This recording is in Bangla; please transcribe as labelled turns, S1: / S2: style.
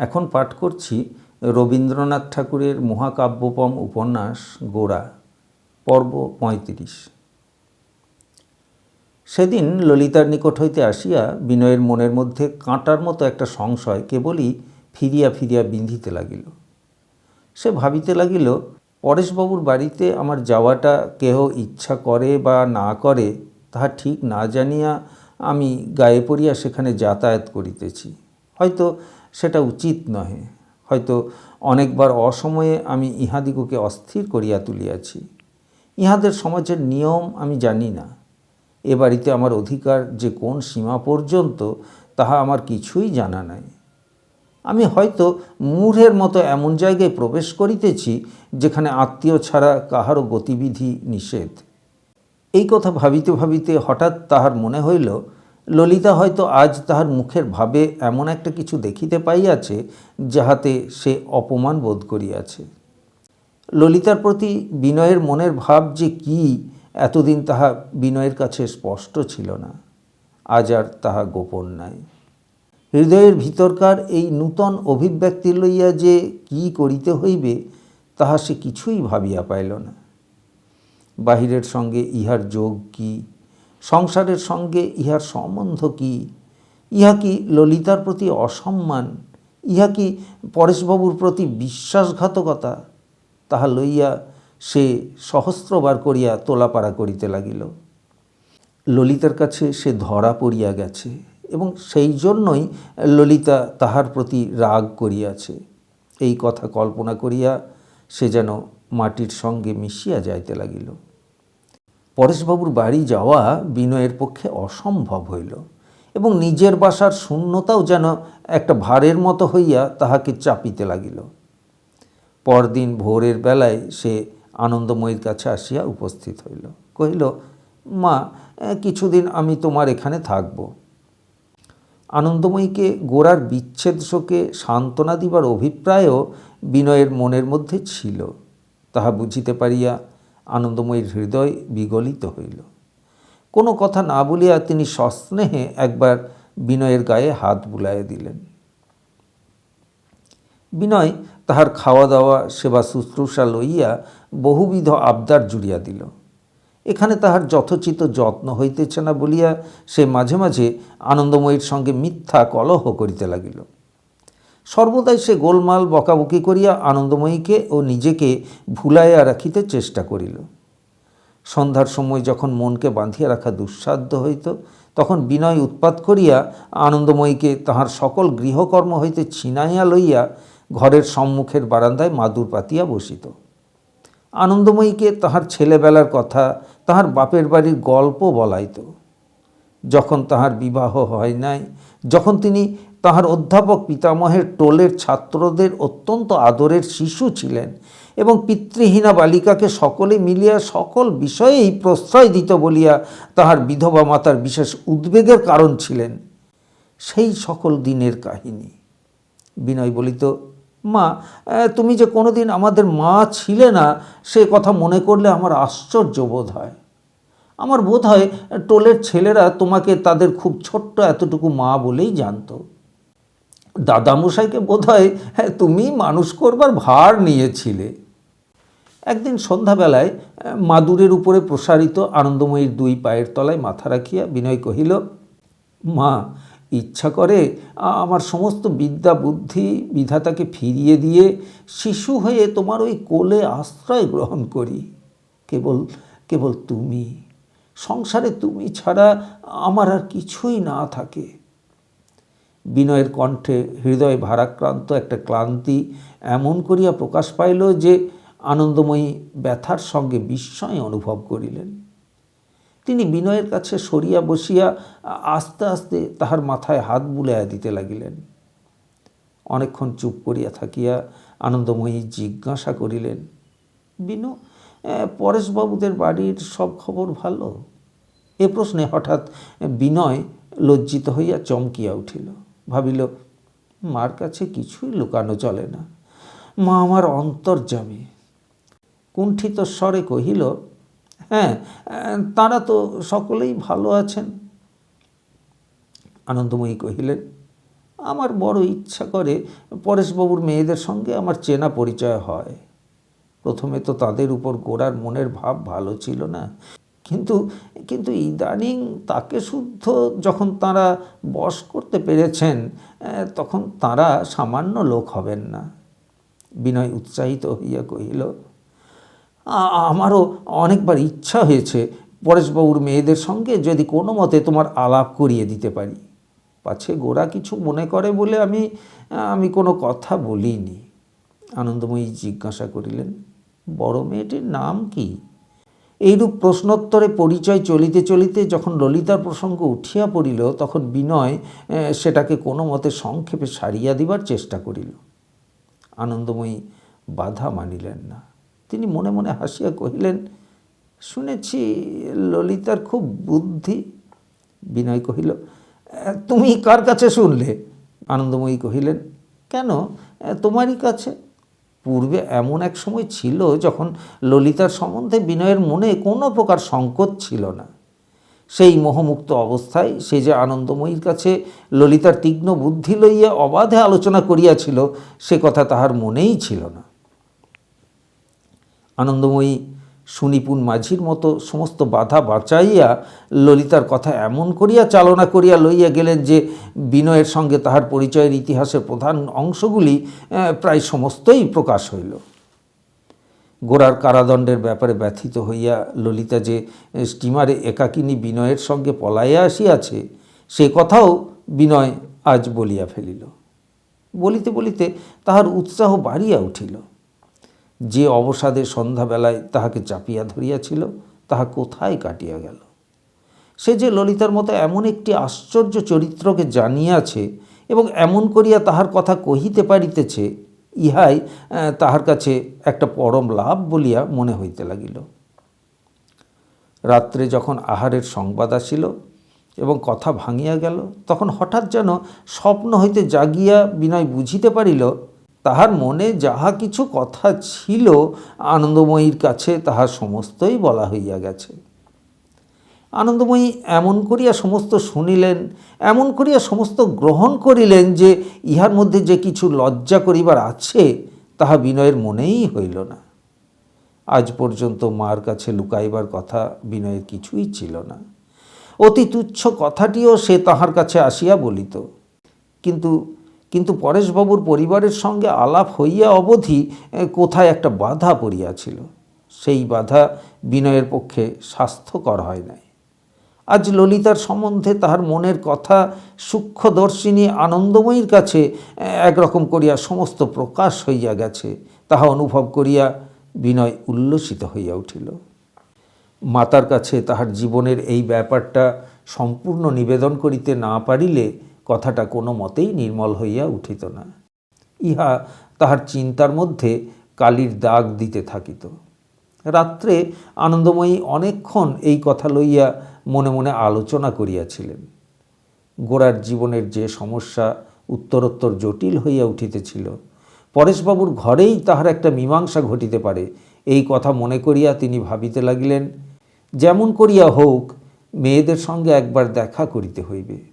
S1: এখন পাঠ করছি রবীন্দ্রনাথ ঠাকুরের মহাকাব্যপম উপন্যাস গোড়া, পর্ব পঁয়ত্রিশ। সেদিন ললিতার নিকট হইতে আসিয়া বিনয়ের মনের মধ্যে কাঁটার মতো একটা সংশয় কেবলই ফিরিয়া ফিরিয়া বিন্ধিতে লাগিল। সে ভাবিতে লাগিল, পরেশবাবুর বাড়িতে আমার যাওয়াটা কেহ ইচ্ছা করে বা না করে, তাহা ঠিক না জানিয়া আমি গায়ে পড়িয়া সেখানে যাতায়াত করিতেছি। হয়তো সেটা উচিত নহে। হয়তো অনেকবার অসময়ে আমি ইহাদিগকে অস্থির করিয়া তুলিয়াছি। ইহাদের সমাজের নিয়ম আমি জানি না। এ বাড়িতে আমার অধিকার যে কোন সীমা পর্যন্ত, তাহা আমার কিছুই জানা নাই। আমি হয়তো মূঢ়ের মতো এমন জায়গায় প্রবেশ করিতেছি, যেখানে আত্মীয় ছাড়া কাহারও গতিবিধি নিষেধ। এই কথা ভাবিতে ভাবিতে হঠাৎ তাহার মনে হইল ললিতা হয়তো আজ তাহার মুখের ভাবে এমন একটা কিছু দেখিতে পাইয়াছে, যাহাতে সে অপমান বোধ করিয়াছে। ললিতার প্রতি বিনয়ের মনের ভাব যে কি, এতদিন তাহা বিনয়ের কাছে স্পষ্ট ছিল না। আজ আর তাহা গোপন নাই। হৃদয়ের ভিতরকার এই নূতন অভিব্যক্তি লইয়া যে কি করিতে হইবে, তাহা সে কিছুই ভাবিয়া পাইল না। বাহিরের সঙ্গে ইহার যোগ কি সংসারের সঙ্গে ইহার সম্বন্ধ কি? ইহা কি ললিতার প্রতি অসম্মান? ইহা কি পরেশবাবুর প্রতি বিশ্বাসঘাতকতা? তাহা লইয়া সে সহস্রবার করিয়া তোলাপাড়া করিতে লাগিল। ললিতার কাছে সে ধরা পড়িয়া গেছে এবং সেই জন্যই ললিতা তাহার প্রতি রাগ করিয়াছে। এই কথা কল্পনা করিয়া সে যেন মাটির সঙ্গে মিশিয়া যাইতে লাগিল। পরেশবাবুর বাড়ি যাওয়া বিনয়ের পক্ষে অসম্ভব হইল এবং নিজের বাসার শূন্যতাও যেন একটা ভারের মতো হইয়া তাহাকে চাপিতে লাগিল। পরদিন ভোরের বেলায় সে আনন্দময়ীর কাছে আসিয়া উপস্থিত হইল। কহিল, মা কিছুদিন আমি তোমার এখানে থাকব। আনন্দময়ীকে গোড়ার বিচ্ছেদ শোকে সান্ত্বনা দিবার অভিপ্রায়ও বিনয়ের মনের মধ্যে ছিল। তাহা বুঝিতে পারিয়া আনন্দময়ীর হৃদয় বিগলিত হইল। কোনো কথা না বলিয়া তিনি সস্নেহে একবার বিনয়ের গায়ে হাত বুলাইয়া দিলেন। বিনয় তাহার খাওয়া দাওয়া সেবা শুশ্রূষা লইয়া বহুবিধ আবদার জুড়িয়া দিল। এখানে তাহার যথোচিত যত্ন হইতেছে না বলিয়া সে মাঝে মাঝে আনন্দময়ীর সঙ্গে মিথ্যা কলহ করিতে লাগিল। সর্বদাই সে গোলমাল বকাবকি করিয়া আনন্দময়ীকে ও নিজেকে ভুলাইয়া রাখিতে চেষ্টা করিল। সন্ধ্যার সময় যখন মনকে বাঁধিয়া রাখা দুঃসাধ্য হইত, তখন বিনয় উৎপাত করিয়া আনন্দময়ীকে তাহার সকল গৃহকর্ম হইতে ছিনাইয়া লইয়া ঘরের সম্মুখের বারান্দায় মাদুর পাতিয়া বসিত। আনন্দময়ীকে তাহার ছেলেবেলার কথা, তাহার বাপের বাড়ির গল্প বলাইত। যখন তাহার বিবাহ হয় নাই, যখন তিনি তাহার অধ্যাপক পিতামহের টোলের ছাত্রদের অত্যন্ত আদরের শিশু ছিলেন এবং পিতৃহীনা বালিকাকে সকলে মিলিয়া সকল বিষয়েই প্রশ্রয় দিত বলিয়া তাহার বিধবা মাতার বিশেষ উদ্বেগের কারণ ছিলেন। সেই সকল দিনের কাহিনী। বিনয় বলিত, মা তুমি যে কোনোদিন আমাদের মা ছিলে না, সে কথা মনে করলে আমার আশ্চর্য বোধ হয়। আমার বোধ হয় টোলের ছেলেরা তোমাকে তাদের খুব ছোট্ট এতটুকু মা বলেই জানতো। দাদামশাইকে বোধ হয় হ্যাঁ তুমি মানুষ করবার ভার নিয়েছিলে। একদিন সন্ধ্যাবেলায়, মাদুরের উপরে প্রসারিত আনন্দময়ীর দুই পায়ের তলায় মাথা রাখিয়া বিনয় কহিল, মা, ইচ্ছা করে আমার সমস্ত বিদ্যা বুদ্ধি বিধাতাকে ফিরিয়ে দিয়ে শিশু হয়ে তোমার ওই কোলে আশ্রয় গ্রহণ করি। কেবল কেবল তুমি, সংসারে তুমি ছাড়া আমার আর কিছুই না থাকে। বিনয়ের কণ্ঠে হৃদয় ভারাক্রান্ত একটা ক্লান্তি এমন করিয়া প্রকাশ পাইল যে আনন্দময়ী ব্যথার সঙ্গে বিস্ময় অনুভব করিলেন। তিনি বিনয়ের কাছে সরিয়া বসিয়া আস্তে আস্তে তাহার মাথায় হাত বুলাইয়া দিতে লাগিলেন। অনেকক্ষণ চুপ করিয়া থাকিয়া আনন্দময়ী জিজ্ঞাসা করিলেন, বিনু পরেশবাবুদের বাড়ির সব খবর ভালো? এ প্রশ্নে হঠাৎ বিনয় লজ্জিত হইয়া চমকিয়া উঠিল। ভাবিল, মার কাছে কিছুই লুকানো চলে না। মা আমার অন্তর্যামী। কুণ্ঠিত স্বরে কহিল হ্যাঁ তারা তো সকলেই ভালো আছেন। আনন্দময়ী কহিলেন, আমার বড় ইচ্ছা করে পরেশবাবুর মেয়েদের সঙ্গে আমার চেনা পরিচয় হয়। প্রথমে তো তাদের উপর গোড়ার মনের ভাব ভালো ছিল না। কিন্তু কিন্তু ইদানিং তাকে শুদ্ধ যখন তারা বশ করতে পেরেছেন তখন তারা সামান্য লোক হবেন না। বিনয় উৎসাহিত হইয়া কহিল আমারও অনেকবার ইচ্ছা হয়েছে পরেশবাবুর মেয়েদের সঙ্গে যদি কোনো মতে তোমার আলাপ করিয়ে দিতে পারি। পাছে গোরা কিছু মনে করে বলে আমি আমি কোনো কথা বলিনি। আনন্দময়ী জিজ্ঞাসা করিলেন, বড় মেয়েটির নাম কি? এইরূপ প্রশ্নোত্তরে পরিচয় চলিতে চলিতে যখন ললিতার প্রসঙ্গ উঠিয়া পড়িল, তখন বিনয় সেটাকে কোনো মতে সংক্ষেপে সারিয়া দিবার চেষ্টা করিল। আনন্দময়ী বাধা মানিলেন না। তিনি মনে মনে হাসিয়া কহিলেন, শুনেছি ললিতার খুব বুদ্ধি। বিনয় কহিল তুমি কার কাছে শুনলে? আনন্দময়ী কহিলেন, কেন? তোমারই কাছে। পূর্বে এমন এক সময় ছিল যখন ললিতার সম্বন্ধে বিনয়ের মনে কোনো প্রকার সংকোচ ছিল না। সেই মোহমুক্ত অবস্থায় সে যে আনন্দময়ীর কাছে ললিতার তীক্ষ্ণ বুদ্ধি লইয়া অবাধে আলোচনা করিয়াছিল, সে কথা তাহার মনেই ছিল না। আনন্দময়ী সুনিপুণ মাঝির মতো সমস্ত বাধা বাঁচাইয়া ললিতার কথা এমন করিয়া চালনা করিয়া লইয়া গেলেন যে বিনয়ের সঙ্গে তাহার পরিচয়ের ইতিহাসের প্রধান অংশগুলি প্রায় সমস্তই প্রকাশ হইল। গোড়ার কারাদণ্ডের ব্যাপারে ব্যথিত হইয়া ললিতা যে স্টিমারে একাকিনী বিনয়ের সঙ্গে পলাইয়া আসিয়াছে, সে কথাও বিনয় আজ বলিয়া ফেলিল। বলিতে বলিতে তাহার উৎসাহ বাড়িয়া উঠিল। যে অবসাদে সন্ধ্যাবেলায় তাহাকে চাপিয়া ধরিয়াছিল, তাহা কোথায় কাটিয়া গেল? সে যে ললিতার মতো এমন একটি আশ্চর্য চরিত্রকে জানিয়াছে এবং এমন করিয়া তাহার কথা কহিতে পারিতেছে, ইহাই তাহার কাছে একটা পরম লাভ বলিয়া মনে হইতে লাগিল। রাত্রে যখন আহারের সংবাদ আসিল এবং কথা ভাঙিয়া গেল, তখন হঠাৎ যেন স্বপ্ন হইতে জাগিয়া বিনয় বুঝিতে পারিল তাহার মনে যাহা কিছু কথা ছিল আনন্দময়ীর কাছে তাহার সমস্তই বলা হইয়া গেছে। আনন্দময়ী এমন করিয়া সমস্ত শুনিলেন, এমন করিয়া সমস্ত গ্রহণ করিলেন যে ইহার মধ্যে যে কিছু লজ্জা করিবার আছে, তাহা বিনয়ের মনেই হইল না। আজ পর্যন্ত মার কাছে লুকাইবার কথা বিনয়ের কিছুই ছিল না। অতি তুচ্ছ কথাটিও সে তাহার কাছে আসিয়া বলিত। কিন্তু কিন্তু পরেশবাবুর পরিবারের সঙ্গে আলাপ হইয়া অবধি কোথায় একটা বাধা পড়িয়াছিল। সেই বাধা বিনয়ের পক্ষে স্বাস্থ্যকর হয় নাই। আজ ললিতার সম্বন্ধে তাহার মনের কথা সূক্ষ্মদর্শিনী আনন্দময়ীর কাছে একরকম করিয়া সমস্ত প্রকাশ হইয়া গেছে, তাহা অনুভব করিয়া বিনয় উল্লসিত হইয়া উঠিল। মাতার কাছে তাহার জীবনের এই ব্যাপারটা সম্পূর্ণ নিবেদন করিতে না পারিলে কথাটা কোনো মতেই নির্মল হইয়া উঠিত না। ইহা তাহার চিন্তার মধ্যে কালির দাগ দিতে থাকিত। রাত্রে আনন্দময়ী অনেকক্ষণ এই কথা লইয়া মনে মনে আলোচনা করিয়াছিলেন। গোড়ার জীবনের যে সমস্যা উত্তরোত্তর জটিল হইয়া উঠিতেছিল, পরেশবাবুর ঘরেই তাহার একটা মীমাংসা ঘটিতে পারে, এই কথা মনে করিয়া তিনি ভাবিতে লাগিলেন, যেমন করিয়া হোক, মেয়েদের সঙ্গে একবার দেখা করিতে হইবে।